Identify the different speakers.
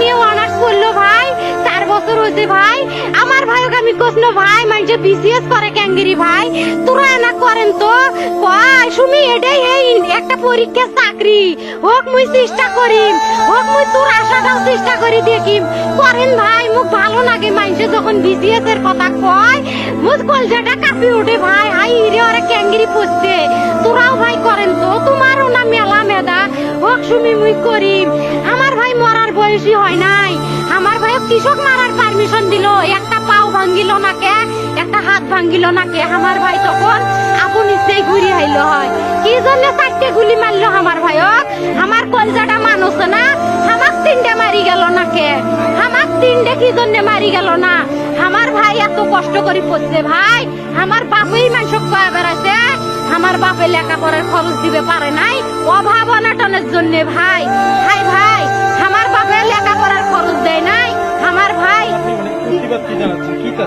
Speaker 1: নিয়ে অনার্স করল ভাই, চার বছর হয়েছে ভাই। আমার ভাইকে আমি কৃষ্ণ ভাই মানে বিসিএস করে ক্যাঙ্গিরি ভাই, তোরা না করেন তো। কয়, সুমি, এটাই এই একটা পরীক্ষা চাকরি। হোক মুই চেষ্টা করিম, হোক মুই তোর আশাটাও চেষ্টা করি দেখিম। করেন ভাই, মুখ ভালো লাগে মানুষে যখন বিসিএস এর কথা কয়, মুখ কলজাটা কাঁপি ওঠে ভাই। হাই রে, ওরা ক্যাঙ্গিরি পড়ছে তোরাও ভাই করেন তো, তোমারও না মেলা মেদা হোক সুমি, মুই করিম। আমার ভাই মরার বয়সী হয় নাই। আমার ভাই কৃষক মারার পারমিশন দিল। একটা পাও ভাঙ্গিল না কে একটা হাত ভাঙ্গিল না কে আমার ভাই তখন আপন ইচ্ছেই ঘুরি আইলো হয়। কি জন্য চারটে গুলি মারলো আমার ভাইক আমার কলজাটা মানুষ না। আমাক তিনটে মারি গেল না কে আমাক তিনটে কি জন্য মারি গেল না? আমার ভাই এত কষ্ট করে পড়ছে ভাই। আমার বাপেই মানুষ কয়ে বেড়াচ্ছে আমার বাপে লেখাপড়ার খরচ দিবে পারে নাই। অভাব অনাটনের জন্য ভাই।
Speaker 2: 要警惕的